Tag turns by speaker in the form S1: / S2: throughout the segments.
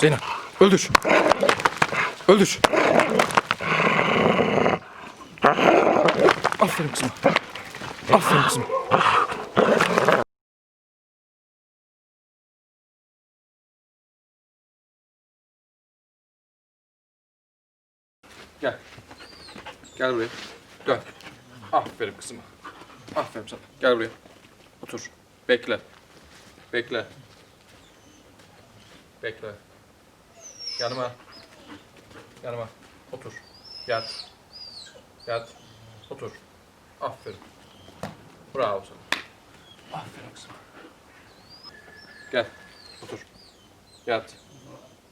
S1: Zeynep öldür. Öldür. Aferin kızım. Aferin kızım. Gel buraya. Dön. Aferin kızım. Aferin sana. Gel buraya. Otur. Bekle. Bekle. Bekle. Yanıma. Yanıma. Otur. Yat. Yat. Otur. Aferin. Bravo sana. Aferin kızım. Gel. Otur. Yat.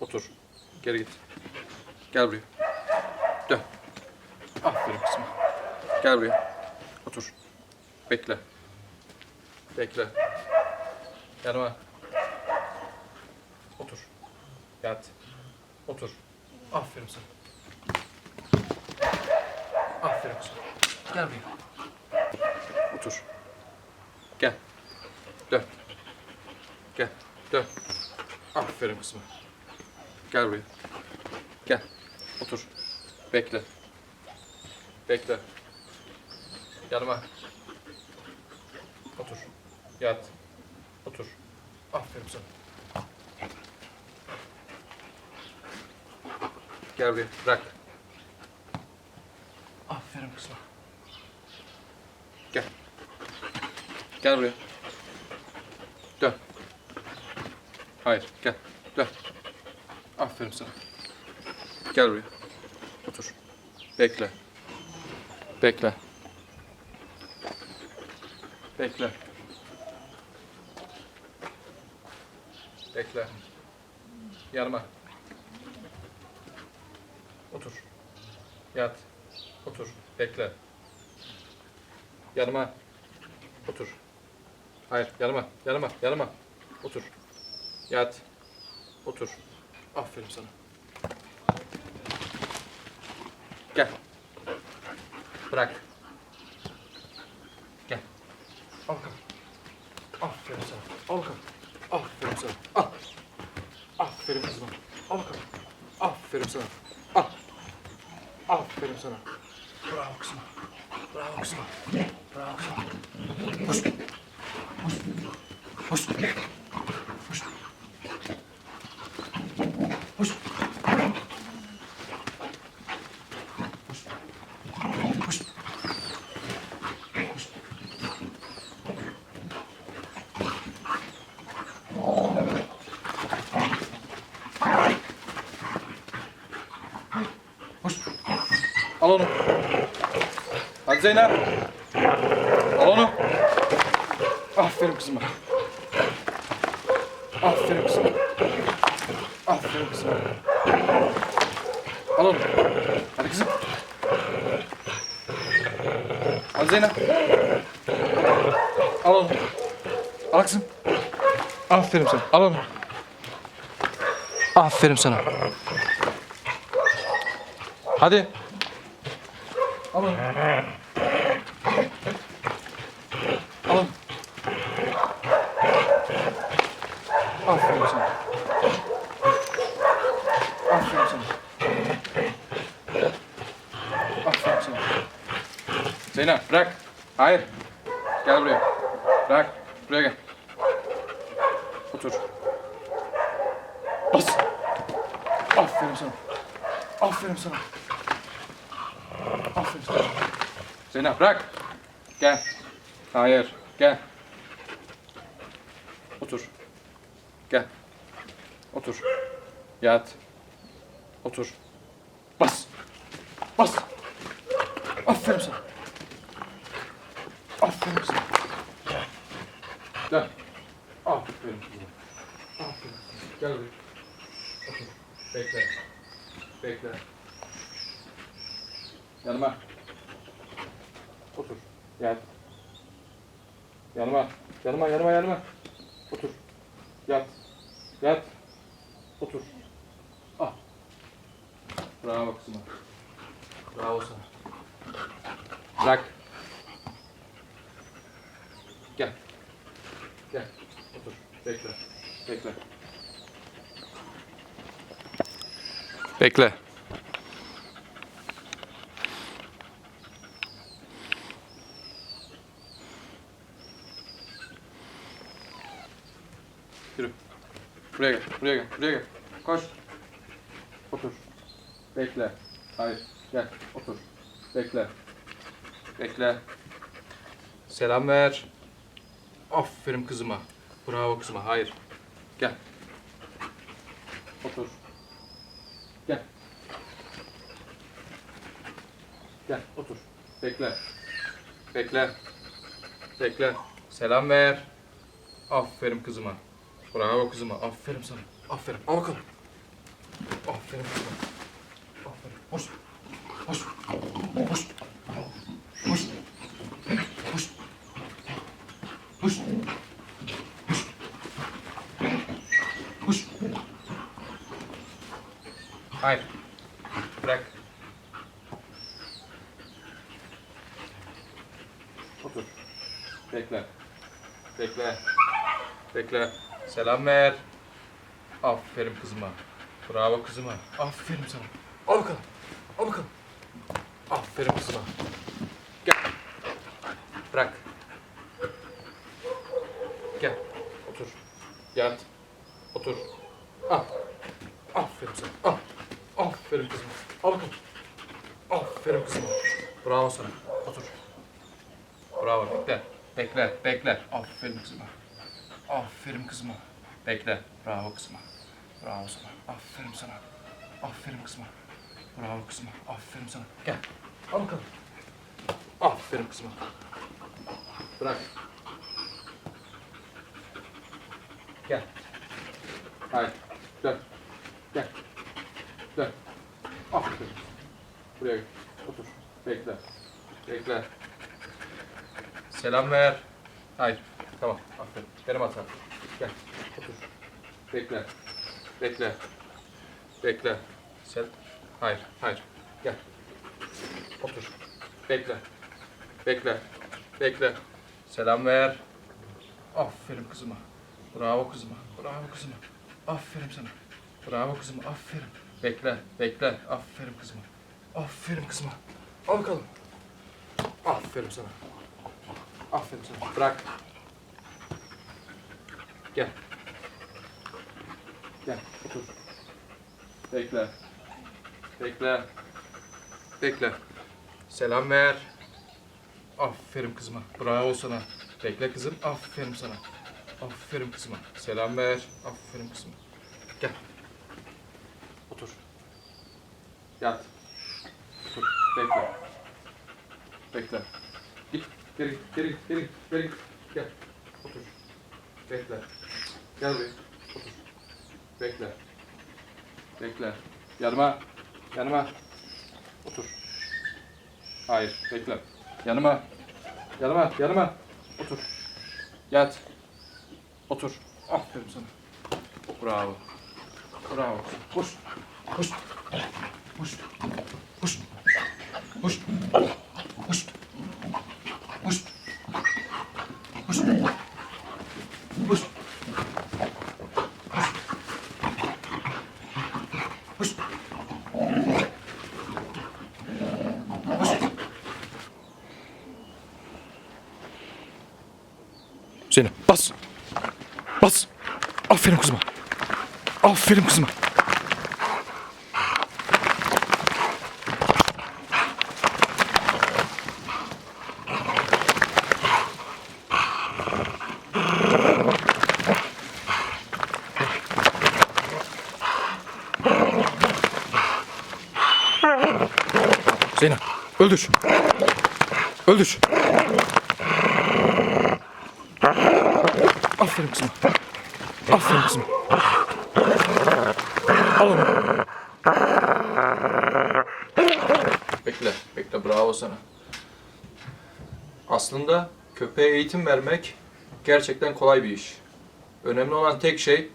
S1: Otur. Geri git. Gel buraya. Dön. Aferin kızım. Gel buraya. Otur. Bekle. Bekle. Yanıma. Otur. Yat. Otur. Aferin sana. Aferin kızım. Gel buraya. Otur. Gel. Dön. Gel. Dön. Aferin kızım. Gel buraya. Gel. Otur. Bekle. Bekle. Yanıma. Otur. Yat. Otur. Aferin sana. Gel buraya. Bırak. Aferin kızım. Gel. Gel buraya. Dön. Hayır. Gel. Dön. Aferin sana. Gel buraya. Otur. Bekle. Bekle. Bekle. Bekle. Yanıma. Otur. Yat. Otur. Bekle. Yanıma. Otur. Hayır, yanıma, yanıma, yanıma. Otur. Yat. Otur. Aferin sana. Gel. Bırak. Gel. Al bakalım. Aferin sana. Al bakalım. Aferin sana. Al. Aferin kızıma. Al bakalım. Aferin sana. Al. Aferin sana. Bravo kızıma. Bravo kızıma. Bravo kızıma. Hoş. Hoş. Hoş. Hoş. Al onu. Hadi Zeynep. Al onu. Aferin kızıma. Aferin kızıma. Aferin kızıma. Al onu. Hadi kızım. Hadi Zeynep. Al onu. Al kızım. Aferin sana. Al onu. Aferin sana. Hadi. Al onu. Al onu. Aferin sana. Aferin sana. Aferin sana. Zeynep bırak. Hayır. Gel buraya. Bırak. Buraya gel. Otur. Bas. Aferin sana. Aferin sana. Aferin. Zeynep bırak. Gel. Hayır. Gel. Otur. Gel. Otur. Yat. Otur. Bas. Bas. Aferin sana. Aferin sana. Gel. Aferin kızım. Aferin. Gel buraya. Bekle. Bekle. Yanıma. Otur. Yat. Yanıma. Yanıma, yanıma, yanıma. Otur. Yat. Yat. Otur. Ah. Bravo kızıma. Bravo sana. Bırak. Gel. Gel. Otur. Bekle. Bekle. Bekle. Buraya gel. Buraya gel. Buraya gel. Koş. Otur. Bekle. Hayır. Gel. Otur. Bekle. Bekle. Selam ver. Aferin kızıma. Bravo kızıma. Hayır. Gel. Otur. Gel. Gel. Otur. Bekle. Bekle. Bekle. Selam ver. Aferin kızıma. Bravo kızıma. Aferin sana. Aferin. Al bakalım. Aferin kızıma. Aferin. Hoş. Hoş. Hoş. Hoş. Hoş. Hoş. Hoş. Hayır. Bırak. Otur. Bekle. Bekle. Bekle. Selam ver. Aferin kızıma. Bravo kızıma. Aferin sana. Al bakalım. Al bakalım. Aferin kızıma. Gel. Bırak. Gel. Otur. Yat. Otur. Al. Aferin sana. Al. Aferin kızıma. Al bakalım. Aferin kızıma. Bravo sana. Otur. Bravo. Bekle. Bekle. Bekle. Aferin kızıma. Aferin kızıma. Bekle. Bravo kızıma. Bravo sana. Aferin sana. Aferin kızıma. Bravo kızıma. Aferin sana. Gel. Al bakalım. Aferin kızıma. Bırak. Gel. Hayır. Dön. Gel. Dön. Aferin. Buraya gel. Otur. Bekle. Bekle. Selam ver. Hayır. Tamam. Aferin. Benim hatam. Gel. Otur. Bekle. Bekle. Bekle. Sel. Hayır. Hayır. Gel. Otur. Bekle. Bekle. Bekle. Selam ver. Aferin kızıma. Bravo kızıma. Bravo kızıma. Aferin sana. Bravo kızıma. Aferin. Bekle. Bekle. Aferin kızıma. Aferin kızıma. Al bakalım. Aferin sana. Aferin sana. Bırak. Gel. Gel. Otur. Bekle. Bekle. Bekle. Selam ver. Aferin kızıma. Bravo sana. Bekle kızım. Aferin sana. Aferin kızıma. Selam ver. Aferin kızıma. Gel. Otur. Yat. Otur. Bekle. Bekle. Git. Geri git. Geri git. Geri git. Gel. Otur. Bekle. Gel buraya. Otur. Bekle. Bekle. Yanıma. Yanıma. Otur. Hayır. Bekle. Yanıma. Yanıma. Yanıma. Otur. Yat. Otur. Aferin sana. Bravo. Bravo. Koş. Koş. Koş. Koş. Koş. Zeynep bas. Bas. Aferin kızıma. Aferin kızıma. Zeynep öldür. Öldür. Aferin kızıma. Aferin kızıma. Al onu. Bekle, bekle. Bravo sana. Aslında köpeğe eğitim vermek gerçekten kolay bir iş. Önemli olan tek şey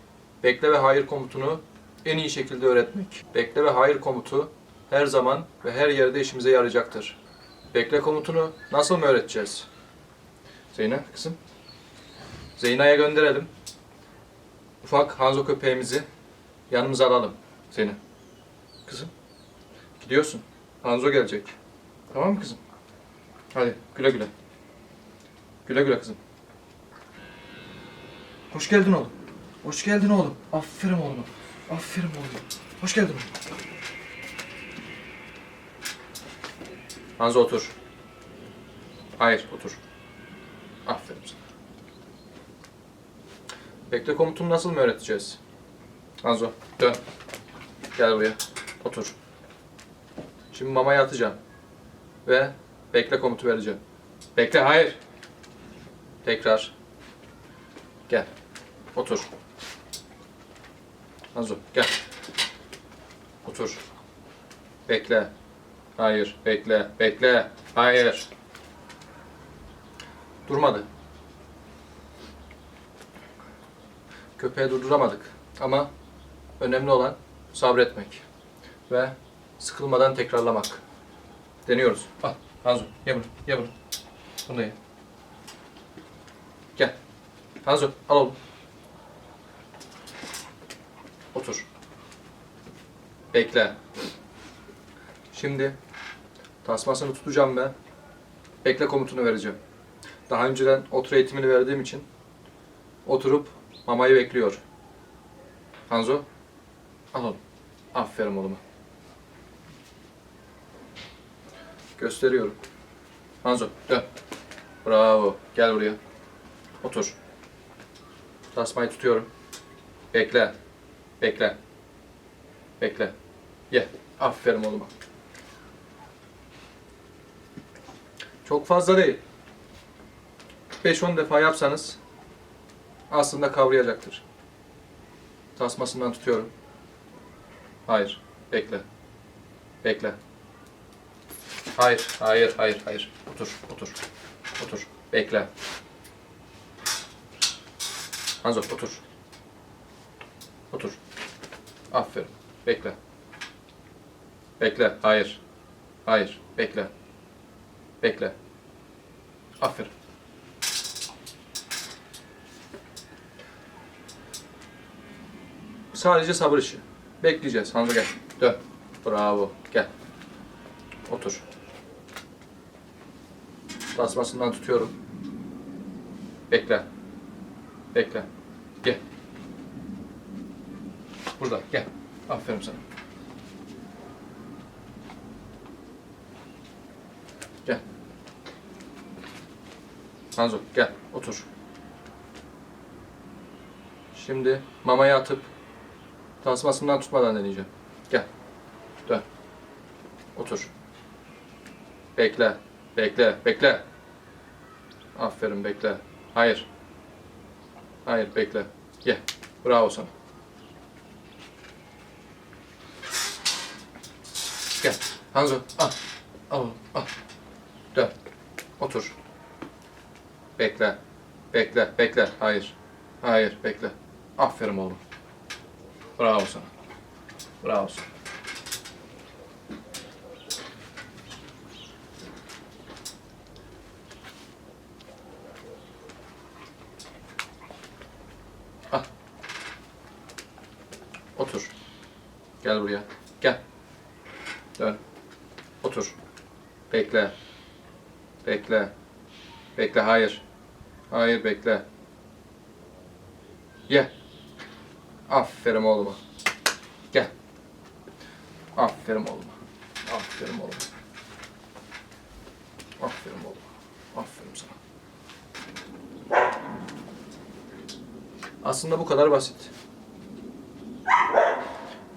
S1: bekle ve hayır komutunu en iyi şekilde öğretmek. Bekle ve hayır komutu her zaman ve her yerde işimize yarayacaktır. Bekle komutunu nasıl mı öğreteceğiz? Zeyna kızım. Zeyna'ya gönderelim. Ufak Hanzo köpeğimizi yanımıza alalım. Zeyna. Kızım. Gidiyorsun. Hanzo gelecek. Tamam mı kızım? Hadi güle güle. Güle güle kızım. Hoş geldin oğlum. Hoş geldin oğlum. Aferin oğlum. Aferin oğlum. Hoş geldin oğlum. Hanzo otur. Hayır otur. Aferin sana. Bekle komutunu nasıl mı öğreteceğiz? Hanzo dön. Gel buraya. Otur. Şimdi mamaya atacağım. Ve bekle komutu vereceğim. Bekle hayır. Tekrar. Gel. Otur. Hanzo gel. Otur. Bekle. Hayır. Bekle. Bekle. Hayır. Durmadı. Köpeği durduramadık. Ama önemli olan sabretmek. Ve sıkılmadan tekrarlamak. Deniyoruz. Al. Hanzo. Ye bunu. Ye bunu. Bunu da ye. Gel. Hanzo. Al oğlum. Otur. Bekle. Şimdi tasmasını tutacağım ben. Bekle komutunu vereceğim. Daha önceden otur eğitimini verdiğim için oturup mamayı bekliyor. Hanzo. Al oğlum. Aferin oğluma. Gösteriyorum. Hanzo dön. Bravo. Gel buraya. Otur. Tasmayı tutuyorum. Bekle. Bekle. Bekle. Ye. Aferin oğluma. Çok fazla değil. 5-10 defa yapsanız aslında kavrayacaktır. Tasmasından tutuyorum. Hayır. Bekle. Bekle. Hayır, hayır, hayır, hayır. Otur, otur. Otur. Bekle. Hanzo otur. Otur. Aferin. Bekle. Bekle. Hayır. Hayır. Bekle. Bekle. Aferin. Sadece sabır işi. Bekleyeceğiz. Hanzo gel. Dön. Bravo. Gel. Otur. Tasmasından tutuyorum. Bekle. Bekle. Gel. Burada. Gel. Aferin sana. Gel. Hanzo gel. Otur. Şimdi mamayı atıp tasmasından tutmadan deneyeceğim. Gel. Dön. Otur. Bekle. Bekle. Bekle. Aferin bekle. Hayır. Hayır bekle. Ye. Bravo sana. Gel. Hanzo al. Al al. Dön. Otur. Bekle. Bekle. Bekle. Hayır. Hayır. Bekle. Aferin oğlum. Bravo sana. Bravo sana. Al. Otur. Gel buraya. Gel. Dön. Otur. Bekle. Bekle. Bekle. Hayır. Hayır bekle. Ye. Aferin oğluma. Gel. Aferin oğluma. Aferin oğluma. Aferin oğluma. Aferin sana. Aslında bu kadar basit.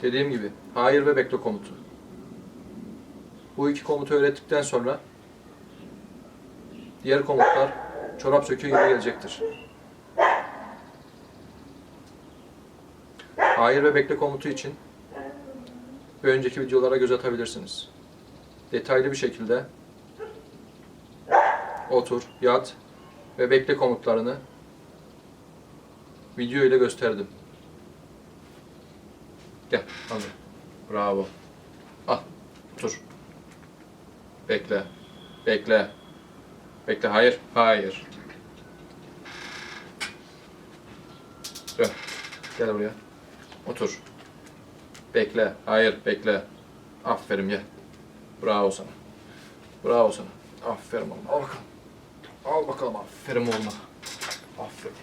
S1: Dediğim gibi hayır ve bekle komutu. Bu iki komutu öğrettikten sonra diğer komutlar çorap söküğü gibi gelecektir. Hayır ve bekle komutu için önceki videolara göz atabilirsiniz. Detaylı bir şekilde otur, yat ve bekle komutlarını Video ile gösterdim. Gel. Hadi. Bravo. Al. Otur. Bekle. Bekle. Bekle. Hayır. Hayır. Dön. Gel buraya. Otur. Bekle. Hayır. Bekle. Aferin gel. Bravo sana. Bravo sana. Aferin oğlum. Al bakalım. Al bakalım. Aferin oğluma. Aferin.